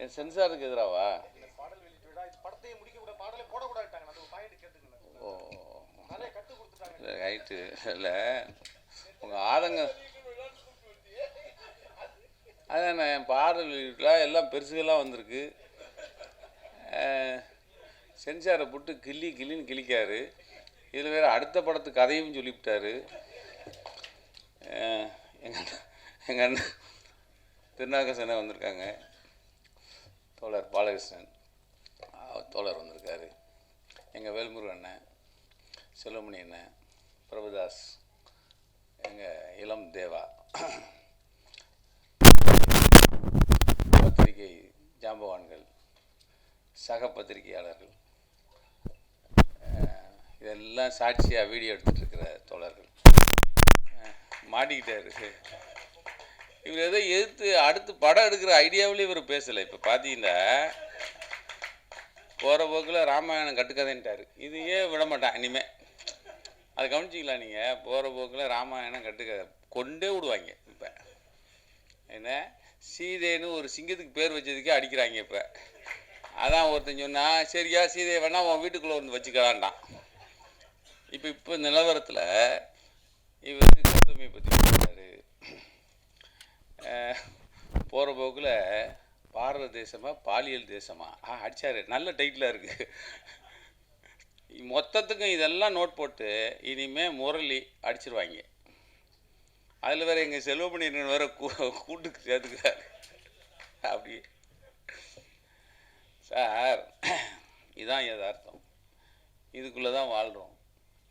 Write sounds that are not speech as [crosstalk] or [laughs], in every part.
என் சென்சாருக்கு எதிராவா? ஓ. Right இல்லை உங்கள் ஆதங்க அதானே பாடல் வெளியீட்டில் எல்லாம் பெருசுகள்லாம் வந்திருக்கு. சென்சாரை போட்டு கிள்ளி கிள்ளின்னு கிழிக்காரு. இதில் வேறு அடுத்த படத்து கதையும் சொல்லிவிட்டாரு. எங்கள் அண்ணன் எங்கள் அண்ணன் திருநாகசனை வந்திருக்காங்க. தோழர் பாலகிருஷ்ணன். தோழர் வந்திருக்காரு. எங்கள் வேல்முருகன் அண்ணன் செல்வமணி அண்ணன் பிரபுதாஸ் எங்கள் இளம் தேவா. பத்திரிகை ஜாம்பவான்கள் சக பத்திரிகையாளர்கள். இதெல்லாம் சாட்சியாக வீடியோ எடுத்துகிட்டு இருக்கிற தோழர்கள். அஹ், மாட்டிக்கிட்டாரு. இவர் எதை எதிர்த்து அடுத்து படம் எடுக்கிற ஐடியாவிலே இவர் பேசலை. இப்போ பார்த்தீங்கன்னா போகிற போக்கில் ராமாயணம் கட்டுக்கதைன்ட்டார். இதையே விட மாட்டான்? இனிமே அதை கவனிச்சிங்களா நீங்கள் போகிற போக்கில் ராமாயணம் கட்டுக்கதை கொண்டே விடுவாங்க இப்போ. என்ன? சீதைன்னு ஒரு சிங்கத்துக்கு பேர் வச்சதுக்கே அடிக்கிறாங்க இப்போ. அதான் ஒருத்தன் சொன்னால் சரியா சீதையை வேணால் உன் வீட்டுக்குள்ளே வந்து வச்சுக்கலான்டான் இப்போ இப்போ நிலவரத்தில் இவர் கௌதமியை பற்றி போகிற போக்கில் பாரத தேசமாக பாலியல் தேசமாக ஆ அடித்தார் நல்ல டைட்டிலாக இருக்குது மொத்தத்துக்கும் இதெல்லாம் நோட் போட்டு இனிமேல் முரளி அடிச்சிருவாங்க. அதில் வேறு எங்கள் செல்வமணியன் வேற கூ கூட்டுக்கு சேர்த்துக்கிறார். அப்படி. சார் இதுதான் யதார்த்தம். இதுக்குள்ளே தான் வாழ்கிறோம்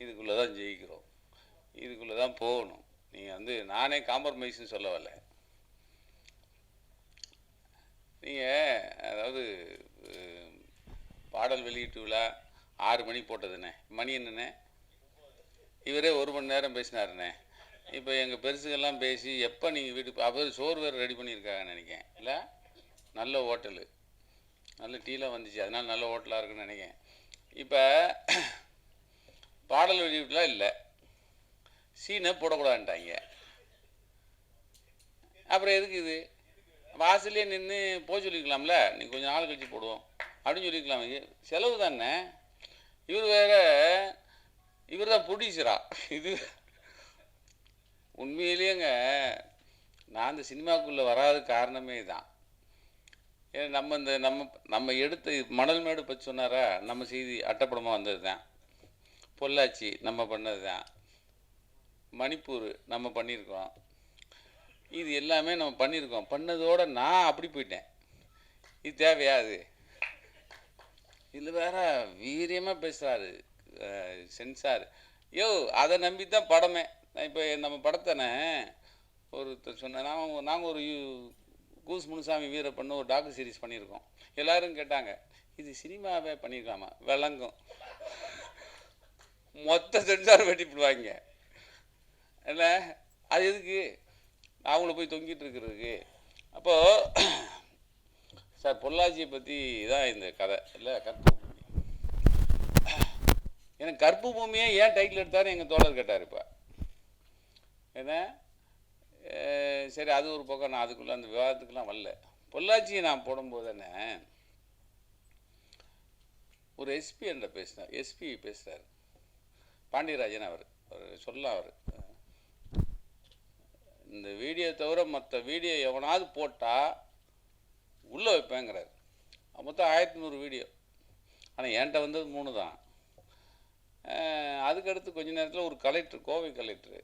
இதுக்குள்ளே தான் ஜெயிக்கிறோம். இதுக்குள்ளே தான் போகணும். நீங்கள் வந்து நானே காம்ப்ரமைஸ்னு சொல்ல வரல நீங்கள் அதாவது பாடல் வெளியீட்டு விழா ஆறு மணி போட்டதுண்ணே மணி என்னண்ணே இவரே ஒரு மணி நேரம் பேசினாருண்ணே இப்போ எங்கள் பெருசுகள்லாம் பேசி எப்போ நீங்கள் வீட்டுக்கு அவர் சோறு வேறு ரெடி பண்ணியிருக்காங்கன்னு நினைக்கிறேன். இல்லை? நல்ல ஹோட்டலு. நல்ல டீலாம் வந்துச்சு. அதனால் நல்ல ஹோட்டலாக இருக்குன்னு நினைக்கேன் இப்போ பாடல் வெளியீட்டுலாம் இல்லை. சீனை போடக்கூடாதுன்ட்டாங்க. அப்புறம் எதுக்கு இது? வாசல்லே நின்று போக சொல்லியிருக்கலாம்ல நீ கொஞ்சம் நாள் கழிச்சு போடுவோம். அப்படின்னு சொல்லிக்கலாம் செலவு தானே? இவர் வேற இவர் தான் ப்ரொடியூசரா இது உண்மையிலேயேங்க நான் இந்த சினிமாக்குள்ளே வராத காரணமே தான் ஏன்னா நம்ம இந்த நம்ம நம்ம எடுத்த மணல் மேடு பற்றி சொன்னாரா? நம்ம செய்தி அட்டப்படமாக வந்தது தான். பொள்ளாச்சி நம்ம பண்ணது தான். மணிப்பூர் நம்ம பண்ணியிருக்கோம். இது எல்லாமே நம்ம பண்ணியிருக்கோம் பண்ணதோடு நான் அப்படி போயிட்டேன். இது தேவையா அது? இதில் வேற வீரியமாக பேசுகிறாரு சென்சார். யோ அதை நம்பி தான் படமே இப்போ நம்ம படத்தானே ஒருத்தர் சொன்ன நான் நாங்கள் ஒரு யூ- கூஸ் முனுசாமி வீரப்பண்ணு ஒரு டாக்கு சீரிஸ் பண்ணியிருக்கோம். எல்லாரும் கேட்டாங்க இது சினிமாவே பண்ணியிருக்காமா விளங்கும். மொத்த சென்சார் வெட்டிவிடுவாங்க இல்லை அது எதுக்கு? அவங்கள போய் தொங்கிட்டு இருக்கிறதுக்கு. அப்போது சார் பொள்ளாச்சியை பற்றி தான் இந்த கதை. இல்லை கற்பு பூமி. எனக்கு கற்பு பூமியே ஏன் டைட்டில் எடுத்தாரு எங்கள் தோழர் கேட்டார் இப்போ. என்ன? சரி அது ஒரு பக்கம் நான் அதுக்குள்ளே அந்த விவாதத்துக்குலாம் வரல. பொள்ளாச்சியை நான் போடும்போது என்ன ஒரு எஸ்பி என்ற பேசினார். எஸ்பி பேசுகிறார் பாண்டியராஜன் அவர் அவர் சொல்லலாம் அவர். இந்த வீடியோ தவிர மற்ற வீடியோ எவனாவது போட்டால் உள்ளே வைப்பேங்கிறார். மொத்தம் ஆயிரத்தி நூறு வீடியோ. ஆனால் என்கிட்ட வந்தது மூணு தான். அதுக்கடுத்து கொஞ்ச நேரத்தில் ஒரு கலெக்டர் கோவை கலெக்டர்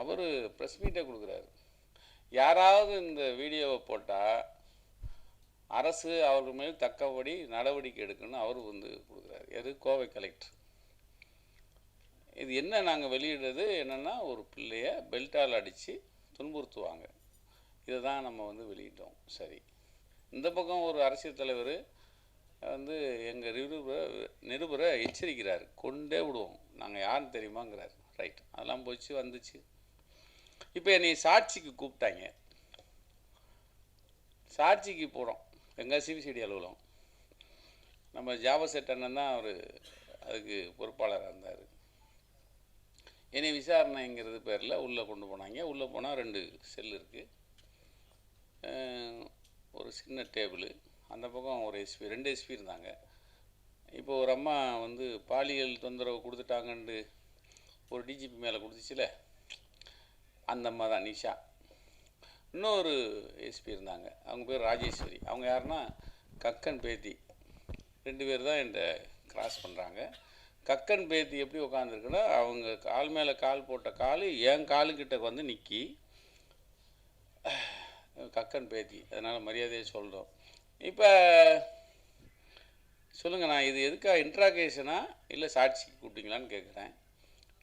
அவர் ப்ரெஸ் மீட்டை கொடுக்குறாரு. யாராவது இந்த வீடியோவை போட்டால் அரசு அவர்கள் மேல் தக்கபடி நடவடிக்கை எடுக்கணும்னு அவர் வந்து கொடுக்குறாரு. எது? கோவை கலெக்டர் இது என்ன நாங்கள் வெளியிடுறது? என்னென்னா ஒரு பிள்ளைய பெல்ட்டால் அடித்து துன்புறுத்துவாங்க. இதை தான் நம்ம வந்து வெளியிட்டோம். சரி. இந்த பக்கம் ஒரு அரசியல் தலைவர் வந்து எங்கள் நிருபரை நிருபரை எச்சரிக்கிறார். கொண்டே விடுவோம். நாங்கள் யாருன்னு தெரியுமாங்கிறார். ரைட் அதெல்லாம் போச்சு வந்துச்சு. இப்போ என்னை சாட்சிக்கு கூப்பிட்டாங்க. சாட்சிக்கு போகிறோம் எங்கள் சிபிசிடி அலுவலகம். நம்ம ஜாபசெட் அண்ணன் தான் அவர் அதுக்கு பொறுப்பாளராக இருந்தார். என்னை விசாரணைங்கிறது பேரில் உள்ளே கொண்டு போனாங்க. உள்ளே போனால் ரெண்டு செல் இருக்குது ஒரு சின்ன டேபிள் அந்த பக்கம் ஒரு எஸ்பி ரெண்டு எஸ்பி இருந்தாங்க. இப்போ ஒரு அம்மா வந்து பாலியல் தொந்தரவு கொடுத்துட்டாங்கன்ட்டு ஒரு டிஜிபி மேலே கொடுத்துச்சுல. அந்த அம்மா தான் நிஷா. இன்னொரு எஸ்பி இருந்தாங்க. அவங்க பேர் ராஜேஸ்வரி. அவங்க யாருன்னா கக்கன் பேத்தி. ரெண்டு பேர் தான் என்கிட்ட கிராஸ் பண்ணுறாங்க கக்கன் பேத்தி எப்படி உட்காந்துருக்குன்னா அவங்க கால் மேலே கால் போட்ட கால் என் காலுக்கிட்ட வந்து நிற்கி கக்கன் பேத்தி அதனால் மரியாதையை சொல்கிறோம் இப்போ சொல்லுங்கள் நான் இது எதுக்காக இன்ட்ராகேஷனா இல்லை சாட்சிக்கு கூப்பிட்டீங்களான்னு கேட்குறேன்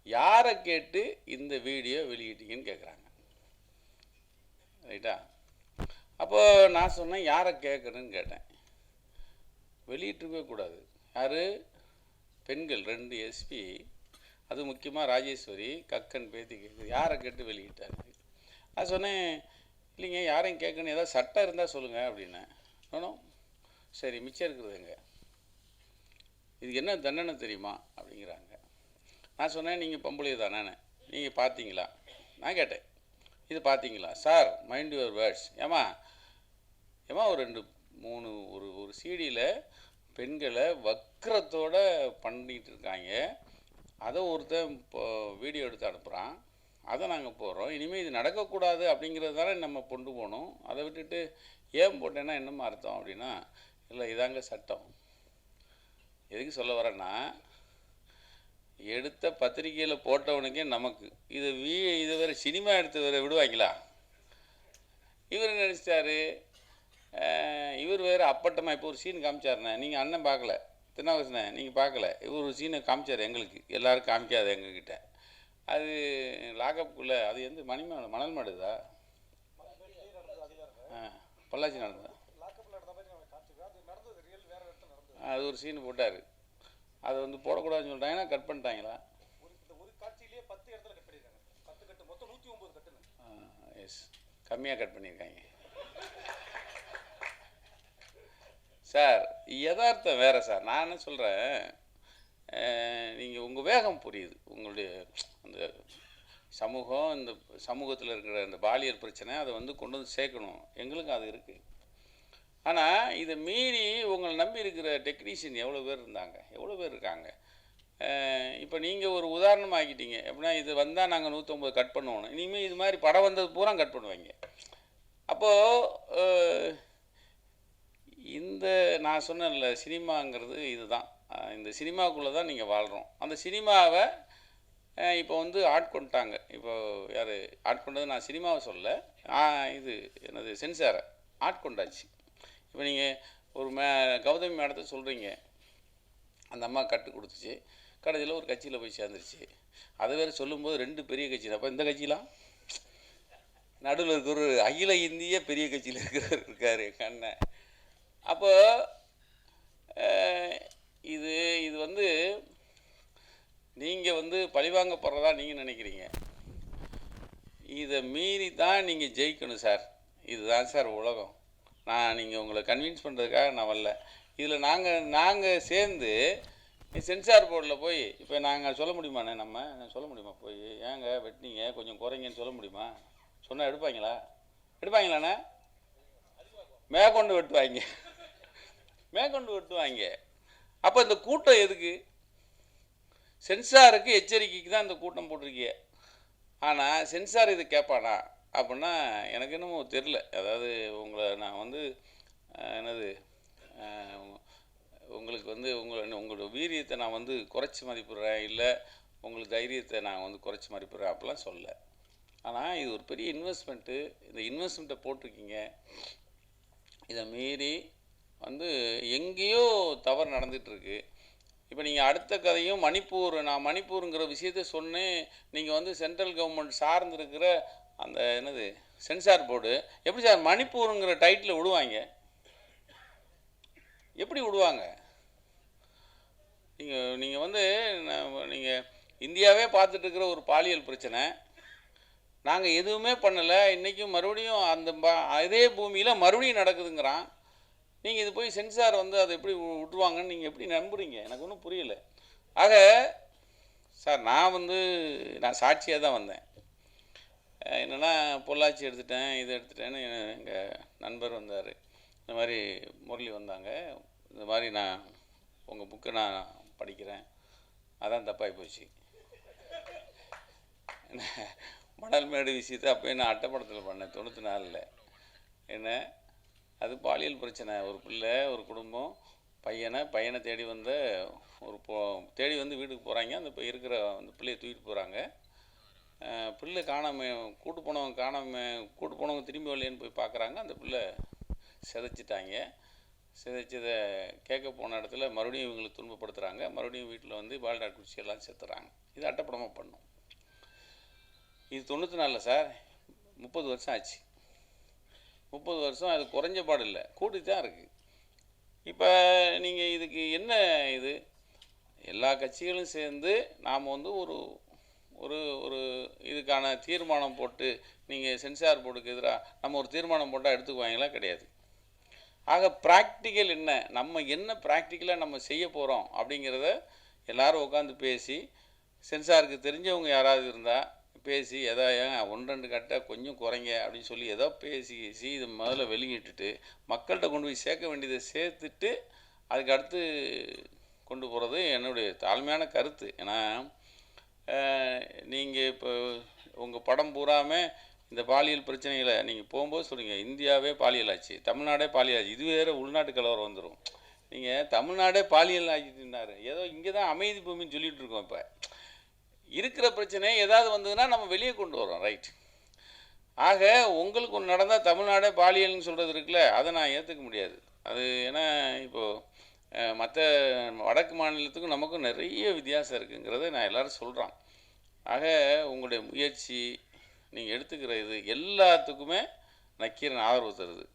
யாரை கேட்டு இந்த வீடியோ வெளியிட்டீங்கன்னு கேட்குறாங்க ரைட்டா? அப்போது நான் சொன்னேன் யாரை கேட்குறேன்னு கேட்டேன். வெளியிட்டுருக்கவே கூடாது. யார்? பெண்கள் ரெண்டு எஸ்பி அது முக்கியமாக ராஜேஸ்வரி கக்கன் பேத்தி கேட்குது யாரை கேட்டு வெளியிட்டாங்க நான் சொன்னேன் இல்லைங்க யாரையும் கேட்கணும் ஏதாவது சட்டம் இருந்தால் சொல்லுங்கள் அப்படின்னேன் நானும் சரி மிச்சம் இருக்குதுங்க இதுக்கு என்ன தண்டனை தெரியுமா? அப்படிங்கிறாங்க. நான் சொன்னேன் நீங்கள் பொம்பளை தானே நீங்கள் பார்த்தீங்களா? நான் கேட்டேன் இது பார்த்தீங்களா? சார் மைண்ட் யுவர் வேர்ட்ஸ் ஏமா ஏமா ஒரு ரெண்டு மூணு ஒரு ஒரு சீடியில் பெண்களை வக்கரத்தோட பண்ணிகிட்டு இருக்காங்க. அதை ஒருத்தன் இப்போ வீடியோ எடுத்து அனுப்புகிறான் அதை நாங்கள் போடுறோம். இனிமேல் இது நடக்கக்கூடாது அப்படிங்கிறது தானே நம்ம கொண்டு போகணும். அதை விட்டுட்டு ஏன் போட்டேன்னா என்னமா அர்த்தம் அப்படின்னா இல்லை இதாங்க சட்டம். எதுக்கு சொல்ல வரேன்னா எடுத்த பத்திரிக்கையில் போட்டவனுக்கே நமக்கு. இது வீ இது வேறு சினிமா எடுத்து வேறு விடுவாங்களா? இவர் நினச்சிட்டாரு? இவர் வேறு அப்பட்டமாக இப்போ ஒரு சீன் காமிச்சாருண்ணே. நீங்கள் அண்ணன் பார்க்கல. திருநாவுக்கரசனே நீங்கள் பார்க்கல. இவர் ஒரு சீனை காமிச்சார் எங்களுக்கு. எல்லோரும் காமிக்காது எங்ககிட்ட. அது லாகப்புக்குள்ளே அது எந்த மணிமலை மணல் மாடுதா ஆ பொள்ளாச்சி நடந்ததா? அது அது ஒரு சீன் போட்டார். அது வந்து போடக்கூடாதுன்னு சொல்லிட்டாங்கன்னா கட் பண்ணிட்டாங்களா? எஸ் கம்மியாக கட் பண்ணியிருக்காங்க. சார் யதார்த்தம் வேறு சார். நான் என்ன சொல்கிறேன் நீங்கள் உங்கள் வேகம் புரியுது. உங்களுடைய அந்த சமூகம் இந்த சமூகத்தில் இருக்கிற இந்த பாலியல் பிரச்சனை அதை வந்து கொண்டு வந்து சேர்க்கணும். எங்களுக்கும் அது இருக்குது ஆனால் இதை மீறி உங்களை நம்பி இருக்கிற டெக்னீஷியன் எவ்வளோ பேர் இருந்தாங்க? எவ்வளோ பேர் இருக்காங்க? இப்போ நீங்கள் ஒரு உதாரணம் ஆக்கிட்டீங்க. எப்படின்னா இது வந்தால் நாங்கள் நூற்றம்பது கட் பண்ணுவோம் இனிமேல் இது மாதிரி படம் வந்தது பூரா கட் பண்ணுவாங்க. அப்போது இந்த நான் சொன்னேன்ல சினிமாங்கிறது இதுதான். இந்த சினிமாக்குள்ளே தான் நீங்கள் வாழ்கிறோம் அந்த சினிமாவை இப்போ வந்து ஆட்கொண்டாங்க இப்போ யார் ஆட்கொண்டது நான் சினிமாவை சொல்ல இது எனது சென்சாரை ஆட்கொண்டாச்சு இப்போ நீங்கள் ஒரு மே கௌதமி மேடத்தை சொல்கிறீங்க அந்த அம்மா கட்டு கொடுத்துச்சு. கடைசியில் ஒரு கட்சியில் போய் சேர்ந்துருச்சு. அதை வேறு சொல்லும்போது ரெண்டு பெரிய கட்சி அப்போ இந்த கட்சிலாம் நடுவில் இருக்கிற ஒரு அகில இந்திய பெரிய கட்சியில் இருக்கிறவர் இருக்கார் எங்கள் அண்ணன். அப்போ இது இது வந்து நீங்கள் வந்து பழிவாங்கப்படுறதா நீங்கள் நினைக்கிறீங்க. இதை மீறி தான் நீங்கள் ஜெயிக்கணும் சார். இதுதான் சார் உலகம். நான் நீங்கள் உங்களை கன்வின்ஸ் பண்ணுறதுக்காக நான் வரல. இதில் நாங்கள் நாங்கள் சேர்ந்து சென்சார் போர்டில் போய் இப்போ நாங்கள் சொல்ல முடியுமாண்ணே நம்ம? சொல்ல முடியுமா? போய் ஏங்க வெட்டினீங்க கொஞ்சம் குறைங்கன்னு சொல்ல முடியுமா? சொன்னால் எடுப்பாங்களா? எடுப்பாங்களாண்ணே? மேற்கொண்டு வெட்டுவாங்க. மேற்கொண்டு வெட்டுவாங்க அப்போ இந்த கூட்டம் எதுக்கு? சென்சாருக்கு எச்சரிக்கைக்கு தான் இந்த கூட்டம் போட்டிருக்கீங்க ஆனால் சென்சார் இது கேட்பானா? அப்படின்னா எனக்கு என்னமோ தெரில அதாவது உங்களை நான் வந்து என்னது உங்களுக்கு வந்து உங்களை உங்களோட வீரியத்தை நான் வந்து குறைச்சி மதிப்பிடுறேன் இல்லை உங்களுக்கு தைரியத்தை நான் வந்து குறைச்சி மதிப்பிடுறேன் அப்படிலாம் சொல்ல ஆனால் இது ஒரு பெரிய இன்வெஸ்ட்மெண்ட்டு இந்த இன்வெஸ்ட்மெண்ட்டை போட்டிருக்கீங்க. இதை மீறி வந்து எங்கேயோ தவறு நடந்துகிட்ருக்கு இப்போ நீங்கள் அடுத்த கதையும் மணிப்பூர் நான் மணிப்பூருங்கிற விஷயத்த சொன்னேன் நீங்கள் வந்து சென்ட்ரல் கவர்மெண்ட் சார்ந்துருக்கிற அந்த என்னது சென்சார் போர்டு எப்படி சார் மணிப்பூருங்கிற டைட்டில் விடுவாங்க? எப்படி விடுவாங்க? நீங்கள் நீங்கள் வந்து நீங்கள் இந்தியாவே பார்த்துட்ருக்கிற ஒரு பாலியல் பிரச்சனை. நாங்கள் எதுவுமே பண்ணலை இன்றைக்கும் மறுபடியும் அந்த அதே பூமியில் மறுபடியும் நடக்குதுங்கிறான். நீங்கள் இது போய் சென்சார் வந்து அதை எப்படி விட்டுருவாங்கன்னு நீங்கள் எப்படி நம்புறீங்க? எனக்கு ஒன்றும் புரியல. ஆக சார் நான் வந்து நான் சாட்சியாக தான் வந்தேன். என்னென்னா என்னன்னா பொள்ளாச்சி எடுத்துட்டேன் இது எடுத்துட்டேன்னு எங்கள் நண்பர் வந்தார். இந்த மாதிரி முரளி வந்தாங்க. இந்த மாதிரி நான் உங்கள் புக்கை நான் படிக்கிறேன். அதான் தப்பாகி போச்சு. மணல் மேடு விஷயத்தை அப்போயே நான் அட்டைப்படத்தில் பண்ணேன். தொண்ணூற்றி நாலில். என்ன அது பாலியல் பிரச்சனை. ஒரு பிள்ளை ஒரு குடும்பம் பையனை பையனை தேடி வந்த ஒரு போ தேடி வந்து வீட்டுக்கு போகிறாங்க அந்த இப்போ இருக்கிற அந்த பிள்ளையை தூக்கிட்டு போகிறாங்க பிள்ளை காணாமல் கூட்டு போனவங்க காணாமல் கூட்டு போனவங்க திரும்பி வரலையேன்னு போய் பார்க்குறாங்க அந்த பிள்ளை சிதைச்சிட்டாங்க. சிதைச்சதை கேட்க போன இடத்துல மறுபடியும் இவங்களுக்கு துன்பப்படுத்துகிறாங்க மறுபடியும் வீட்டில் வந்து பால்டா குடிச்சி எல்லாம் செத்துறாங்க இது அட்டப்படமாக பண்ணும். இது தொண்ணூற்றி நாலில் சார். முப்பது வருஷம் ஆச்சு. முப்பது வருஷம் அது குறைஞ்ச பாடு இல்லை. கூடி தான் இருக்குது இப்போ நீங்கள் இதுக்கு என்ன இது? எல்லா கட்சிகளும் சேர்ந்து நாம் வந்து ஒரு ஒரு ஒரு இதுக்கான தீர்மானம் போட்டு நீங்கள் சென்சார் போர்டுக்கு எதிராக நம்ம ஒரு தீர்மானம் போட்டால் எடுத்துக்குவாங்களா? கிடையாது. ஆக ப்ராக்டிக்கல் என்ன? நம்ம என்ன ப்ராக்டிக்கலாக நம்ம செய்ய போகிறோம் அப்படிங்கிறத எல்லோரும் உட்காந்து பேசி சென்சாருக்கு தெரிஞ்சவங்க யாராவது இருந்தால் பேசி எதோ ஏன் ஒன்று ரெண்டு கட்டை கொஞ்சம் குறைங்க அப்படின்னு சொல்லி ஏதோ பேசி சி இதை முதல்ல வெளியிட்டுட்டு மக்கள்கிட்ட கொண்டு போய் சேர்க்க வேண்டியதை சேர்த்துட்டு அதுக்கு அடுத்து கொண்டு போகிறது என்னுடைய தாழ்மையான கருத்து. ஏன்னா நீங்கள் இப்போ உங்கள் படம் பூராமே இந்த பாலியல் பிரச்சனைகளை நீங்கள் போகும்போது சொல்லுங்கள் இந்தியாவே பாலியல் ஆச்சு தமிழ்நாடே பாலியல் ஆச்சு இது வேறு உள்நாட்டு கலவரம் வந்துடும் நீங்கள் தமிழ்நாடே பாலியல் ஆச்சுன்னாரு ஏதோ இங்கே தான் அமைதி பூமின்னு சொல்லிகிட்ருக்கோம் இருக்கோம் இப்போ. இருக்கிற பிரச்சனை ஏதாவது வந்ததுன்னா நம்ம வெளியே கொண்டு வரோம் ரைட் ஆக உங்களுக்கு ஒன்று நடந்தால் தமிழ்நாடே பாலியல்னு சொல்கிறது இருக்குல்ல அதை நான் ஏற்றுக்க முடியாது. அது ஏன்னா இப்போது மற்ற வடக்கு மாநிலத்துக்கும் நமக்கும் நிறைய வித்தியாசம் இருக்குங்கிறத நான் எல்லோரும் சொல்கிறான் ஆக உங்களுடைய முயற்சி நீங்கள் எடுத்துக்கிற இது எல்லாத்துக்குமே நக்கீரன் ஆதரவு தருது.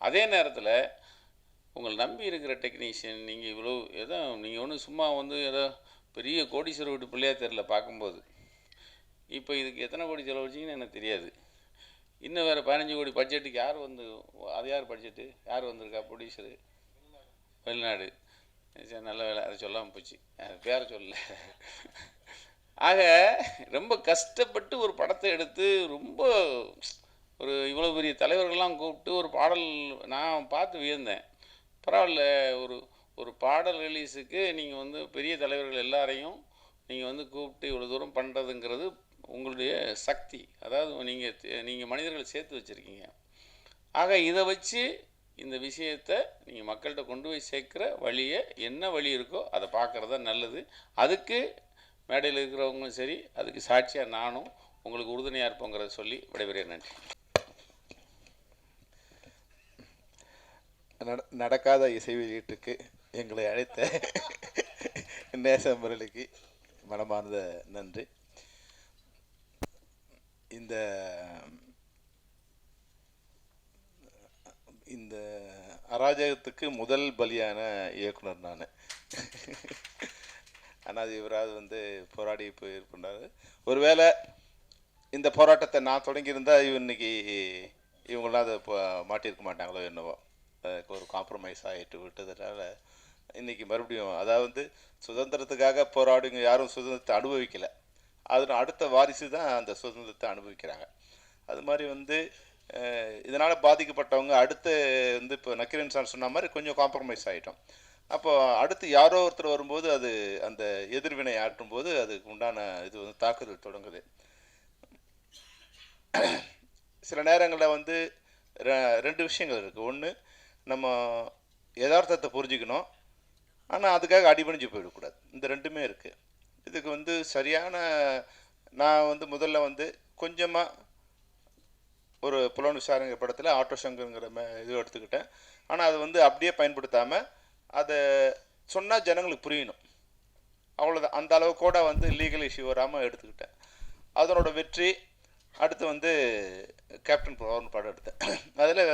அதே நேரத்தில் உங்களை நம்பி இருக்கிற டெக்னீஷியன் நீங்கள் இவ்வளோ ஏதோ நீங்கள் ஒன்றும் சும்மா வந்து ஏதோ பெரிய கோடீஸ்வர வீட்டு பிள்ளையா தெரில பார்க்கும்போது. இப்போ இதுக்கு எத்தனை கோடி செலவழிச்சிங்கன்னு எனக்கு தெரியாது. இன்னும் வேறு பதினஞ்சு கோடி பட்ஜெட்டுக்கு யார் வந்து அது யார் பட்ஜெட்டு யார் வந்திருக்கா ப்ரொடியூசரு வெளிநாடு. சரி நல்ல வேலை. அதை சொல்லாமல் போச்சு. அது பேரை சொல்லல. ஆக ரொம்ப கஷ்டப்பட்டு ஒரு படத்தை எடுத்து ரொம்ப ஒரு இவ்வளோ பெரிய தலைவர்கள்லாம் கூப்பிட்டு ஒரு பாடல் நான் பார்த்து வியந்தேன். பரவாயில்ல ஒரு ஒரு பாடல் ரிலீஸுக்கு நீங்கள் வந்து பெரிய தலைவர்கள் எல்லாரையும் நீங்கள் வந்து கூப்பிட்டு இவ்வளோ தூரம் பண்ணுறதுங்கிறது உங்களுடைய சக்தி. அதாவது நீங்கள் நீங்கள் மனிதர்களை சேர்த்து வச்சுருக்கீங்க. ஆக இதை வச்சு இந்த விஷயத்தை நீங்கள் மக்கள்கிட்ட கொண்டு போய் சேர்க்குற வழியை என்ன வழி இருக்கோ அதை பார்க்குறது தான் நல்லது. அதுக்கு மேடையில் இருக்கிறவங்களும் சரி அதுக்கு சாட்சியாக நானும் உங்களுக்கு உறுதுணையாக இருப்போங்கிறத சொல்லி விடைபெறேன் நன்றி. நட நடக்காத இசை வெளியீட்டுக்கு எங்களை அழைத்த நேச முரளிக்கு மனமார்ந்த நன்றி. இந்த இந்த அராஜகத்துக்கு முதல் பலியான இயக்குனர் நான். ஆனால் அது இவராது வந்து போராடி போயிருக்கின்றாரு. ஒருவேளை இந்த போராட்டத்தை நான் தொடங்கியிருந்தால் இவ இன்னைக்கு இவங்களாம் அதை இப்போ மாட்டியிருக்க மாட்டாங்களோ என்னவோ. அதுக்கு ஒரு காம்ப்ரமைஸ் ஆகிட்டு விட்டதுனால இன்றைக்கி மறுபடியும் அதாவது சுதந்திரத்துக்காக போராடுங்க யாரும் சுதந்திரத்தை அனுபவிக்கலை. அதில் அடுத்த வாரிசு தான் அந்த சுதந்திரத்தை அனுபவிக்கிறாங்க. அது மாதிரி வந்து இதனால் பாதிக்கப்பட்டவங்க அடுத்து வந்து இப்போ நக்கீரன் சார் சொன்ன மாதிரி கொஞ்சம் காம்ப்ரமைஸ் ஆகிட்டோம் அப்போ அடுத்து யாரோ ஒருத்தர் வரும்போது அது அந்த எதிர்வினை ஆற்றும் போது அதுக்கு உண்டான இது வந்து தாக்குதல் தொடங்குது. சில நேரங்களில் வந்து ரெ- ரெண்டு விஷயங்கள் இருக்குது ஒன்று நம்ம யதார்த்தத்தை புரிஞ்சுக்கணும். ஆனால் அதுக்காக அடிபணிஞ்சு போயிடக்கூடாது. இந்த ரெண்டுமே இருக்குது இதுக்கு வந்து சரியான நான் வந்து முதல்ல வந்து கொஞ்சமாக ஒரு புலன் விசாரணை படத்தில் ஆட்டோ சங்கருங்கிற இது எடுத்துக்கிட்டேன். ஆனால் அது வந்து அப்படியே பயன்படுத்தாமல் அதை சொன்னால் ஜனங்களுக்கு புரியணும். அவ்வளோதான் அந்த அளவு கூட வந்து லீகல் இஷ்யூ வராமல் எடுத்துக்கிட்டேன். அதனோட வெற்றி அடுத்து வந்து கேப்டன் பவர்னு படம் எடுத்தேன். அதில்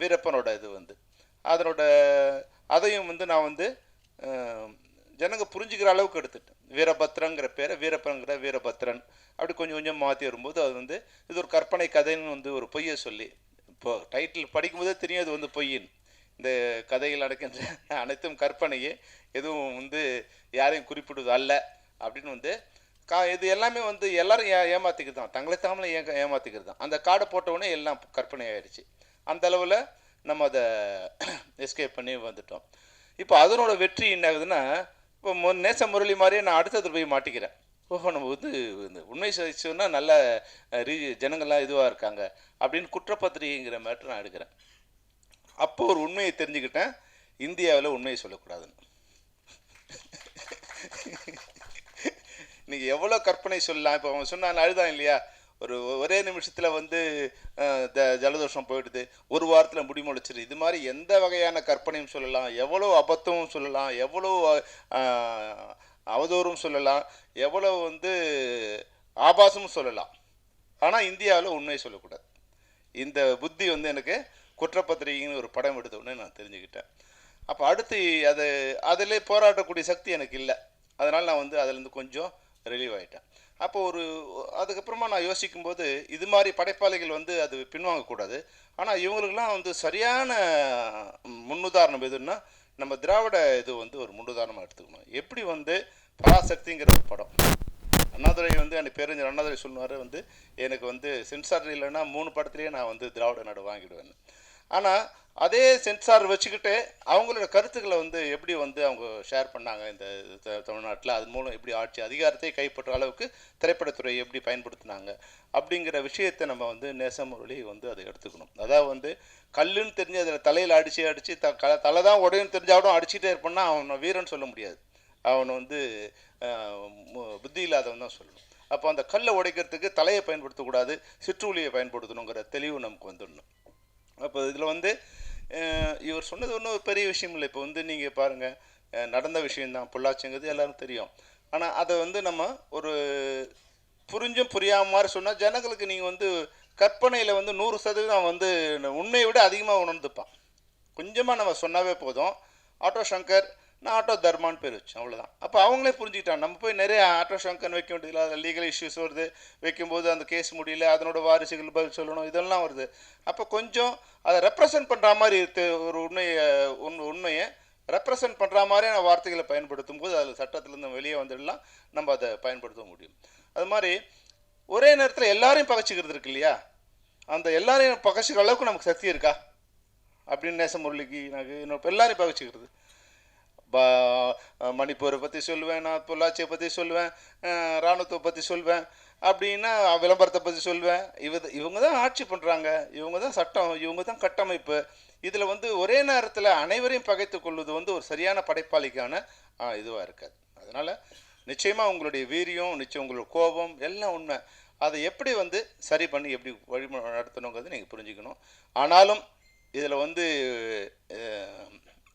வீரப்பனோட இது வந்து. அதனோட அதையும் வந்து நான் வந்து ஜனங்க புரிஞ்சுக்கிற அளவுக்கு எடுத்துட்டேன். வீரபத்ரங்கிற பேரை வீரப்பன்கிற வீரபத்ரன். அப்படி கொஞ்சம் கொஞ்சம் மாற்றி வரும்போது அது வந்து இது ஒரு கற்பனை கதைன்னு வந்து ஒரு பொய்யை சொல்லி இப்போ டைட்டில் படிக்கும்போதே தெரியும் அது வந்து பொய்யின் இந்த கதையில் நடக்கின்ற அனைத்தும் கற்பனையே எதுவும் வந்து யாரையும் குறிப்பிடுவது அல்ல அப்படின்னு வந்து கா இது எல்லாமே வந்து எல்லாரும் ஏ ஏமாற்றிக்கிறது தான். தங்களை தாமலை ஏ ஏமாற்றிக்கிறது தான். அந்த கார்டை போட்டவுடனே எல்லாம் கற்பனை ஆயிடுச்சு. அந்த அளவில் நம்ம அதை எஸ்கேப் பண்ணி வந்துட்டோம். இப்போ அதனோட வெற்றி என்ன ஆகுதுன்னா இப்போ மு நேச முரளி மாதிரியே நான் அடுத்தது போய் மாட்டிக்கிறேன். ஓஹோ நம்ம வந்து இந்த உண்மை சொன்னா நல்ல ரீ ஜனங்கள்லாம் இதுவாக இருக்காங்க அப்படின்னு குற்றப்பத்திரிகைங்கிற மேட்ரு நான் எடுக்கிறேன். அப்போ ஒரு உண்மையை தெரிஞ்சுக்கிட்டேன். இந்தியாவில் உண்மையை சொல்லக்கூடாதுன்னு. நீங்கள் எவ்வளோ கற்பனை சொல்லலாம். இப்போ அவன் சொன்னான் அழுதான் இல்லையா? ஒரு ஒரே நிமிஷத்தில் வந்து த- ஜலதோஷம் போயிடுது. ஒரு வாரத்தில் முடிமுளைச்சிரு இது மாதிரி எந்த வகையான கற்பனையும் சொல்லலாம். எவ்வளோ அபத்தமும் சொல்லலாம். எவ்வளோ அவதூறும் சொல்லலாம். எவ்வளோ வந்து ஆபாசமும் சொல்லலாம். ஆனால் இந்தியாவில் உண்மையை சொல்லக்கூடாது. இந்த புத்தி வந்து எனக்கு குற்றப்பத்திரிகைன்னு ஒரு படம் எடுத்த உடனே நான் தெரிஞ்சுக்கிட்டேன். அப்போ அடுத்து அது அதிலே போராடக்கூடிய சக்தி எனக்கு இல்லை. அதனால் நான் வந்து அதுலேருந்து கொஞ்சம் ரிலீவ் ஆகிட்டேன் அப்போ ஒரு அதுக்கப்புறமா நான் யோசிக்கும்போது இது மாதிரி படைப்பாளிகள் வந்து அது பின்வாங்கக்கூடாது. ஆனால் இவங்களுக்கெல்லாம் வந்து சரியான முன்னுதாரணம் எதுன்னா நம்ம திராவிட இது வந்து ஒரு முன்னுதாரணமாக எடுத்துக்கணும். எப்படி வந்து பராசக்திங்கிற ஒரு படம். அண்ணாதுரை வந்து எனக்கு பேரஞ்சர் அண்ணாதுரை சொல்லுவார் வந்து எனக்கு வந்து சென்சார் இல்லைன்னா மூணு படத்துலேயே நான் வந்து திராவிட நாடு வாங்கிடுவேன் ஆனால் அதே சென்சார் வச்சுக்கிட்டு அவங்களோட கருத்துக்களை வந்து எப்படி வந்து அவங்க ஷேர் பண்ணாங்க இந்த த- தமிழ்நாட்டில்? அது மூலம் எப்படி ஆட்சி அதிகாரத்தை கைப்பற்ற அளவுக்கு திரைப்படத்துறை எப்படி பயன்படுத்தினாங்க? அப்படிங்கிற விஷயத்தை நம்ம வந்து நேசமுரளி வந்து அதை எடுத்துக்கணும். அதாவது வந்து கல்லுன்னு தெரிஞ்சு அதில் தலையில் அடித்து அடித்து த க தலை தான் உடையும் தெரிஞ்சாலும் அடிச்சுட்டே இருப்பான்னா அவனை வீரன் சொல்ல முடியாது. அவனை வந்து புத்தி இல்லாதவன் தான் சொல்லணும். அப்போ அந்த கல்லை உடைக்கிறதுக்கு தலையை பயன்படுத்தக்கூடாது சிற்றுளியை பயன்படுத்தணுங்கிற தெளிவு நமக்கு வந்துடணும். அப்போ இதில் வந்து இவர் சொன்னது ஒன்றும் ஒரு பெரிய விஷயம் இல்லை. இப்போ வந்து நீங்கள் பாருங்கள் நடந்த விஷயந்தான் பொள்ளாச்சிங்கிறது எல்லாருக்கும் தெரியும். ஆனால் அதை வந்து நம்ம ஒரு புரிஞ்சும் புரியாம மாதிரி சொன்னால் ஜனங்களுக்கு நீங்கள் வந்து கற்பனையில் வந்து நூறு சதவீதம் வந்து உண்மையை விட அதிகமாக உணர்ந்துப்பான். கொஞ்சமாக நம்ம சொன்னாவே போதும். ஆட்டோ சங்கர் நான் ஆட்டோ தர்மான்னு பேர் வச்சேன் அவ்வளோதான் அப்போ அவங்களே புரிஞ்சுக்கிட்டாங்க. நம்ம போய் நிறைய ஆட்டோ ஷங்கன் வைக்க வேண்டியதில்லை அதில் லீகல் இஷ்யூஸ் வருது. வைக்கும்போது அந்த கேஸ் முடியல அதனோட வாரிசுகள் பதில் சொல்லணும் இதெல்லாம் வருது. அப்போ கொஞ்சம் அதை ரெப்ரசன்ட் பண்ணுற மாதிரி இருக்கு ஒரு உண்மையை உண் உண்மையை ரெப்ரசன்ட் பண்ணுற மாதிரியான வார்த்தைகளை பயன்படுத்தும் போது அதில் சட்டத்திலேருந்து வெளியே வந்துடலாம். நம்ம அதை பயன்படுத்த முடியும். அது மாதிரி ஒரே நேரத்தில் எல்லாரையும் பகச்சிக்கிறது இருக்கு இல்லையா? அந்த எல்லாரையும் பகச்சிக்கிற அளவுக்கு நமக்கு சக்தி இருக்கா? அப்படின்னு நேச முரளிக்கு எனக்கு இன்னொரு எல்லாரையும் பகச்சிக்கிறது. மணிப்பூரை பற்றி சொல்லுவேன் நான் பொள்ளாச்சியை பற்றி சொல்லுவேன் இராணுவத்தை பற்றி சொல்வேன் அப்படின்னா விளம்பரத்தை பற்றி சொல்வேன் இவ இவங்க தான் ஆட்சி பண்ணுறாங்க இவங்க தான் சட்டம் இவங்க தான் கட்டமைப்பு. இதில் வந்து ஒரே நேரத்தில் அனைவரையும் பகைத்து கொள்வது வந்து ஒரு சரியான படைப்பாளிக்கான இதுவாக இருக்காது. அதனால் நிச்சயமாக உங்களுடைய வீரியம் நிச்சயம் உங்களோட கோபம் எல்லாம் உண்மை. அதை எப்படி வந்து சரி பண்ணி எப்படி வழி நடத்தணுங்கிறது நீங்கள் புரிஞ்சுக்கணும். ஆனாலும் இதில் வந்து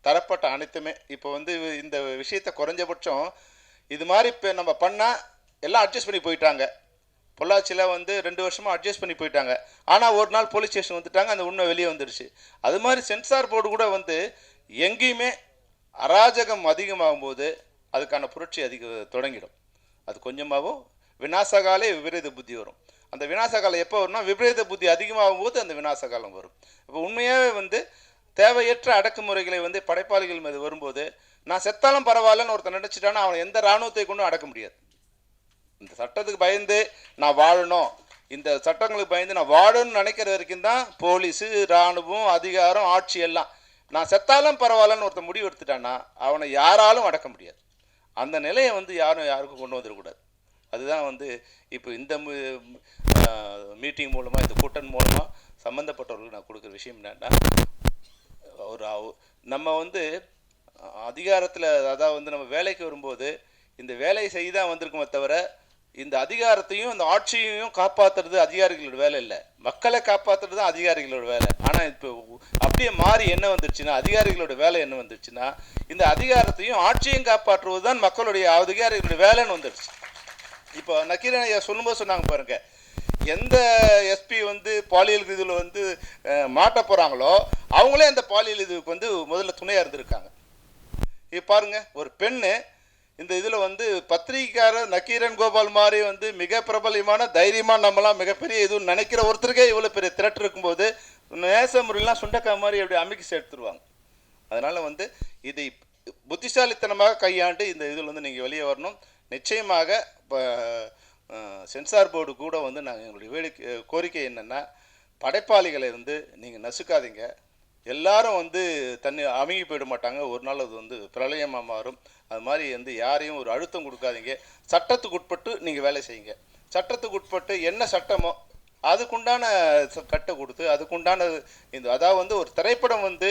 தரப்பட்ட அனைத்துமே. இப்போ வந்து இந்த விஷயத்தை குறைஞ்சபட்சம் இது மாதிரி இப்போ நம்ம பண்ணால் எல்லாம் அட்ஜஸ்ட் பண்ணி போயிட்டாங்க. பொள்ளாச்சியில் வந்து ரெண்டு வருஷமாக அட்ஜஸ்ட் பண்ணி போயிட்டாங்க. ஆனால் ஒரு நாள் போலீஸ் ஸ்டேஷன் வந்துட்டாங்க அந்த உண்மை வெளியே வந்துடுச்சு அது மாதிரி சென்சார் போர்டு கூட வந்து எங்கேயுமே அராஜகம் அதிகமாகும் போது அதுக்கான புரட்சி அதிக தொடங்கிடும். அது கொஞ்சமாகவும் விநாசகாலே விபரீத புத்தி வரும். அந்த வினாசகாலம் எப்போ வரும்னா விபரீத புத்தி அதிகமாகும் போது அந்த விநாசகாலம் வரும். இப்போ உண்மையாகவே வந்து தேவையற்ற அடக்குமுறைகளை வந்து படைப்பாளிகள் மீது வரும்போது நான் செத்தாலும் பரவாயில்லன்னு ஒருத்தன் நினச்சிட்டானா அவனை எந்த இராணுவத்தை கொண்டும் அடக்க முடியாது. இந்த சட்டத்துக்கு பயந்து நான் வாழணும். இந்த சட்டங்களுக்கு பயந்து நான் வாழணும்னு நினைக்கிற வரைக்கும் தான் போலீஸு இராணுவம் அதிகாரம் ஆட்சி எல்லாம். நான் செத்தாலும் பரவாயில்லன்னு ஒருத்தன் முடிவு எடுத்துட்டான்னா அவனை யாராலும் அடக்க முடியாது. அந்த நிலையை வந்து யாரும் யாருக்கும் கொண்டு வந்துடக்கூடாது. அதுதான் வந்து இப்போ இந்த மீட்டிங் மூலமாக இந்த கூட்டம் மூலமாக சம்மந்தப்பட்டவர்களுக்கு நான் கொடுக்குற விஷயம் என்னென்னா ஒரு நம்ம வந்து அதிகாரத்தில் அதாவது வந்து நம்ம வேலைக்கு வரும்போது இந்த வேலையை செய்ய தான் வந்திருக்குமே தவிர இந்த அதிகாரத்தையும் இந்த ஆட்சியையும் காப்பாற்றுறது அதிகாரிகளோட வேலை இல்லை. மக்களை காப்பாற்றுறது தான் அதிகாரிகளோட வேலை. ஆனால் இப்போ அப்படியே மாறி என்ன வந்துருச்சுன்னா அதிகாரிகளோட வேலை என்ன வந்துருச்சுன்னா இந்த அதிகாரத்தையும் ஆட்சியையும் காப்பாற்றுவது தான் மக்களுடைய அதிகாரிகளோட வேலைன்னு வந்துருச்சு. இப்போ நக்கீரன் ஐயா சொல்லும்போது சொன்னாங்க பாருங்கள் எந்த எஸ்பி வந்து பாலியல் இதில் வந்து மாட்ட போகிறாங்களோ அவங்களே அந்த பாலியல் இதுக்கு வந்து முதல்ல துணையாக இருந்திருக்காங்க. இப்போ பாருங்க ஒரு பெண்ணு இந்த இதில் வந்து பத்திரிகைக்காரர் நக்கீரன் கோபால் மாதிரி வந்து மிக பிரபலமான தைரியமாக நம்மளாம் மிகப்பெரிய இதுவும் நினைக்கிற ஒருத்தருக்கே இவ்வளோ பெரிய திரட்டு இருக்கும்போது நேச முறையெல்லாம் சுண்டக்காய் மாதிரி அப்படி அமைக்கி சேர்த்துருவாங்க. அதனால் வந்து இதை புத்திசாலித்தனமாக கையாண்டு இந்த இதில் வந்து நீங்கள் வெளியே வரணும். நிச்சயமாக இப்போ சென்சார் போர்டு கூட வந்து நாங்கள் எங்களுடைய வேடிக்கை கோரிக்கை என்னென்னா படைப்பாளிகளை வந்து நீங்கள் நசுக்காதீங்க. எல்லாரும் வந்து தண்ணி அமுங்கி போயிட மாட்டாங்க. ஒரு நாள் அது வந்து பிரளயமாக மாறும். அது மாதிரி வந்து யாரையும் ஒரு அழுத்தம் கொடுக்காதீங்க. சட்டத்துக்கு உட்பட்டு நீங்கள் வேலை செய்யுங்க. சட்டத்துக்கு உட்பட்டு என்ன சட்டமோ அதுக்குண்டான கட்டை கொடுத்து அதுக்குண்டான இந்த அதாவது வந்து ஒரு திரைப்படம் வந்து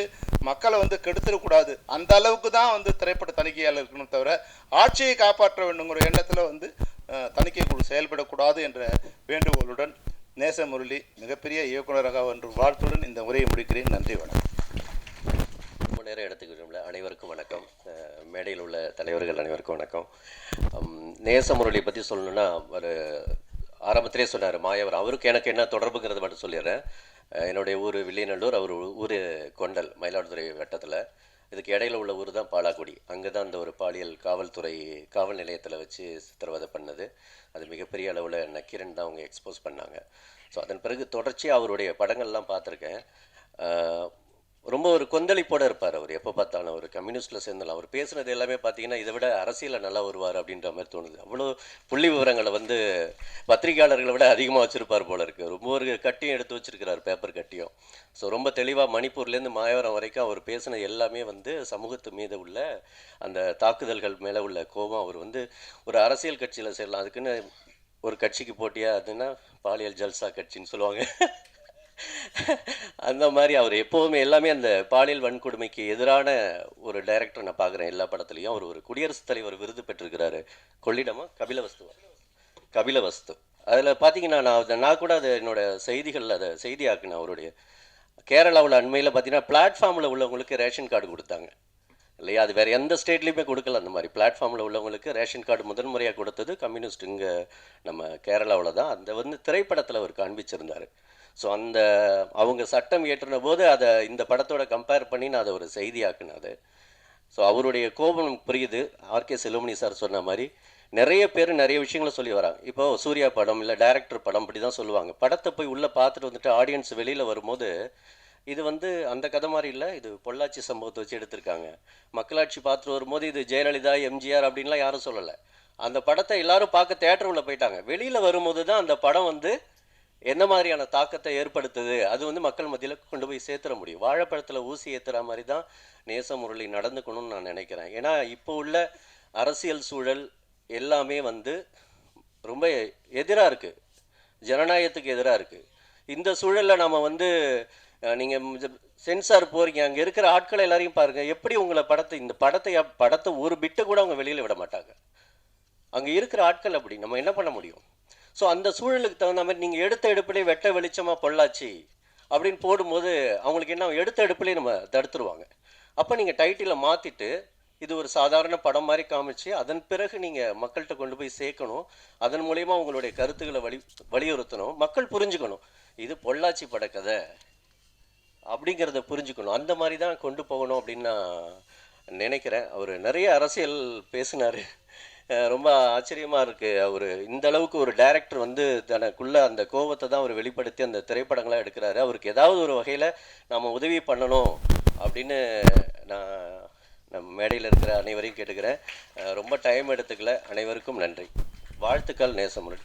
மக்களை வந்து கெடுத்துடக்கூடாது அந்த அளவுக்கு தான் வந்து திரைப்பட தணிக்கையாளர் இருக்கணும் தவிர ஆட்சியை காப்பாற்ற வேண்டுங்கிற எண்ணத்தில் வந்து தணிக்கை குழு செயல்படக்கூடாது என்ற வேண்டுகோளுடன் நேச முரளி மிகப்பெரிய இயக்குனராக என்று வாழ்த்துடன் இந்த உரையை முடிக்கிறேன். நன்றி வணக்கம். ரொம்ப நேரம் எடுத்துக்கிறோம்ல அனைவருக்கும் வணக்கம். மேடையில் உள்ள தலைவர்கள் அனைவருக்கும் வணக்கம். நேச முரளி பற்றி சொல்லணும்னா ஒரு ஆரம்பத்திலே சொன்னார் மாயவர். அவருக்கு எனக்கு என்ன தொடர்புங்கிறத மட்டும் சொல்லிடுறேன். என்னுடைய ஊர் வில்லியநல்லூர் அவர் ஊர் கொண்டல் மயிலாடுதுறை வட்டத்தில். இதுக்கு இடையில உள்ள ஊர் தான் பாலாக்குடி. அங்கே தான் அந்த ஒரு பாலியல் காவல்துறை காவல் நிலையத்தில் வச்சு சித்திரவதை பண்ணது. அது மிகப்பெரிய அளவில் நக்கீரன் தான் அவங்க எக்ஸ்போஸ் பண்ணாங்க. ஸோ அதன் பிறகு தொடர்ச்சியாக அவருடைய படங்கள்லாம் பார்த்துருக்கேன். ரொம்ப ஒரு கொந்தளிப்போட இருப்பார் அவர். எப்போ பார்த்தாலும் ஒரு கம்யூனிஸ்டில் சேர்ந்தாலும் அவர் பேசுனது எல்லாமே பார்த்தீங்கன்னா இதை விட அரசியலில் நல்லா வருவார் அப்படின்ற மாதிரி தோணுது. அவ்வளோ புள்ளி விவரங்களை வந்து பத்திரிகையாளர்களை விட அதிகமாக வச்சுருப்பார் போல இருக்கு. ரொம்ப ஒரு கட்டியும் எடுத்து வச்சிருக்கிறார் பேப்பர் கட்டியும். ஸோ ரொம்ப தெளிவாக மணிப்பூர்லேருந்து மாயவரம் வரைக்கும் அவர் பேசின எல்லாமே வந்து சமூகத்து மீது உள்ள அந்த தாக்குதல்கள் மேலே உள்ள கோபம். அவர் வந்து ஒரு அரசியல் கட்சியில் சேரலாம். அதுக்குன்னு ஒரு கட்சிக்கு போட்டியா அதுன்னா பாலியல் ஜல்சா கட்சின்னு சொல்லுவாங்க. [laughs] அந்த மாதிரி அவர் எப்போவுமே எல்லாமே அந்த பாலியல் வன்கொடுமைக்கு எதிரான ஒரு டைரக்டர் நான் பார்க்குறேன் எல்லா படத்துலையும். அவர் ஒரு குடியரசுத் தலைவர் விருது பெற்றிருக்கிறாரு. கொள்ளிடமா? கபிலவஸ்துவா? கபிலவஸ்து. அதில் பார்த்தீங்கன்னா நான் அதை- நான் கூட அதை என்னோட செய்திகளில் அதை செய்தியாக்குனேன் அவருடைய. கேரளாவில் அண்மையில் பார்த்தீங்கன்னா பிளாட்ஃபார்மில் உள்ளவங்களுக்கு ரேஷன் கார்டு கொடுத்தாங்க. இல்லையா? அது வேறு எந்த ஸ்டேட்லேயுமே கொடுக்கல அந்த மாதிரி. பிளாட்ஃபார்மில் உள்ளவங்களுக்கு ரேஷன் கார்டு முதன் முறையாக கொடுத்தது கம்யூனிஸ்ட் இங்கே நம்ம கேரளாவில் தான் அந்த வந்து திரைப்படத்தில் அவர் காண்பிச்சிருந்தார். ஸோ அந்த அவங்க சட்டம் இயற்றின போது அதை இந்த படத்தோட கம்பேர் பண்ணி நான் அதை ஒரு செய்தியாக்குனேன் அது. ஸோ அவருடைய கோபம் புரியுது. ஆர்கே செல்வமணி சார் சொன்ன மாதிரி நிறைய பேர் நிறைய விஷயங்களை சொல்லி வராங்க. இப்போ சூர்யா படம் இல்லை டைரக்டர் படம் இப்படி தான் சொல்லுவாங்க. படத்தை போய் உள்ளே பார்த்துட்டு வந்துட்டு ஆடியன்ஸ் வெளியில் வரும்போது இது வந்து அந்த கதை மாதிரி இல்லை. இது பொள்ளாச்சி சம்பவத்தை வச்சு எடுத்திருக்காங்க. மக்களாட்சி பார்த்துட்டு வரும்போது இது ஜெயலலிதா எம்ஜிஆர் அப்படின்லாம் யாரும் சொல்லலை. அந்த படத்தை எல்லாரும் பார்க்க தேட்டர் உள்ளே போயிட்டாங்க. வெளியில் வரும்போது தான் அந்த படம் வந்து என்ன மாதிரியான தாக்கத்தை ஏற்படுத்துது? அது வந்து மக்கள் மத்தியில் கொண்டு போய் சேர்த்துற முடியும். வாழைப்பழத்தில் ஊசி ஏற்றுற மாதிரி தான் நேச முரளி நடந்துக்கணும்னு நான் நினைக்கிறேன். ஏன்னா இப்போ உள்ள அரசியல் சூழல் எல்லாமே வந்து ரொம்ப எதிராக இருக்குது ஜனநாயகத்துக்கு எதிராக இருக்குது இந்த சூழலில் நம்ம வந்து நீங்கள் சென்சார் போகிறீங்க அங்கே இருக்கிற ஆட்களை எல்லாரையும் பாருங்கள் எப்படி உங்களை படத்தை இந்த படத்தை படத்தை ஒரு பிட்டு கூட அவங்க வெளியில் விட மாட்டாங்க. அங்கே இருக்கிற ஆட்கள் அப்படி. நம்ம என்ன பண்ண முடியும்? ஸோ அந்த சூழலுக்கு தகுந்த மாதிரி நீங்கள் எடுத்த எடுப்பிலே வெட்ட வெளிச்சமாக பொள்ளாச்சி அப்படின்னு போடும்போது அவங்களுக்கு என்ன எடுத்த எடுப்புலேயே நம்ம தடுத்துருவாங்க. அப்போ நீங்கள் டைட்டிலை மாற்றிட்டு இது ஒரு சாதாரண படம் மாதிரி காமிச்சு அதன் பிறகு நீங்கள் மக்கள்கிட்ட கொண்டு போய் சேர்க்கணும். அதன் மூலயமா உங்களுடைய கருத்துக்களை வலி வலியுறுத்தணும். மக்கள் புரிஞ்சுக்கணும். இது பொள்ளாச்சி படக்கதை அப்படிங்கிறத புரிஞ்சுக்கணும். அந்த மாதிரி தான் கொண்டு போகணும் அப்படின்னு நான் நினைக்கிறேன். அவர் நிறைய அரசியல் பேசினார். ரொம்ப ஆச்சரியமாக இருக்குது அவர் இந்த அளவுக்கு ஒரு டைரக்டர் வந்து தனக்குள்ள அந்த கோபத்தை தான் அவர் வெளிப்படுத்தி அந்த திரைப்படங்களாக எடுக்கிறாரு. அவருக்கு ஏதாவது ஒரு வகையில் நம்ம உதவி பண்ணணும் அப்படின்னு நான் நம் மேடையில் இருக்கிற அனைவரையும் கேட்டுக்கிறேன். ரொம்ப டைம் எடுத்துக்கல. அனைவருக்கும் நன்றி. வாழ்த்துக்கள் நேசமுரளி